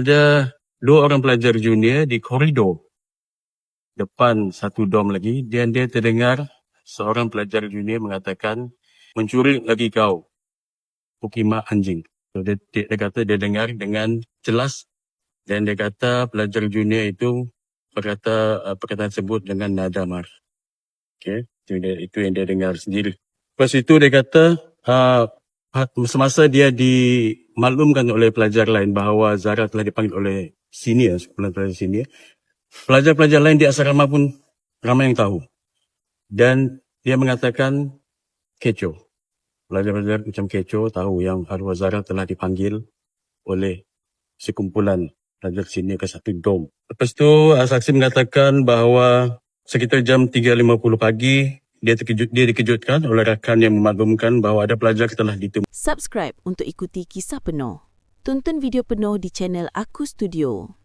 ada dua orang pelajar junior di koridor depan satu dom lagi dan dia terdengar seorang pelajar junior mengatakan mencuri lagi kau Pukima anjing. So, dia, dia, dia kata dia dengar dengan jelas dan dia kata pelajar junior itu berkata uh, perkataan tersebut dengan nada marah. Okay. Dia, itu yang dia dengar sendiri. Lepas itu dia kata uh, semasa dia dimaklumkan oleh pelajar lain bahawa Zara telah dipanggil oleh senior, pelajar senior, pelajar-pelajar lain di asrama pun ramai yang tahu. Dan dia mengatakan kecoh. Pelajar-pelajar macam kecoh tahu yang arwah Zara telah dipanggil oleh sekumpulan pelajar senior ke satu dom. Lepas tu uh, saksi mengatakan bahawa sekitar jam 3.50 pagi dia terkejut dia dikejutkan oleh rakan yang memaklumkan bahawa ada pelajar telah ditemui Subscribe untuk ikuti kisah penuh. Tonton video penuh di channel Aku Studio.